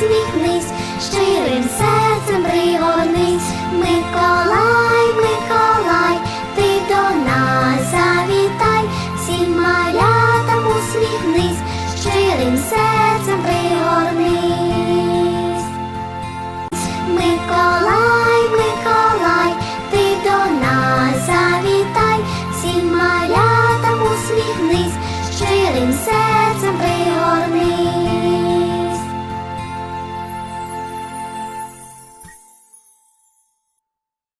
Малятам усміхнись, щирим серцем пригорнись. Миколай, Миколай, ти до нас завітай, всім малятам усміхнись, щирим серцем пригорнись. Миколай, Миколай, ти до нас завітай, всім малятам усміхнись, щирим серцем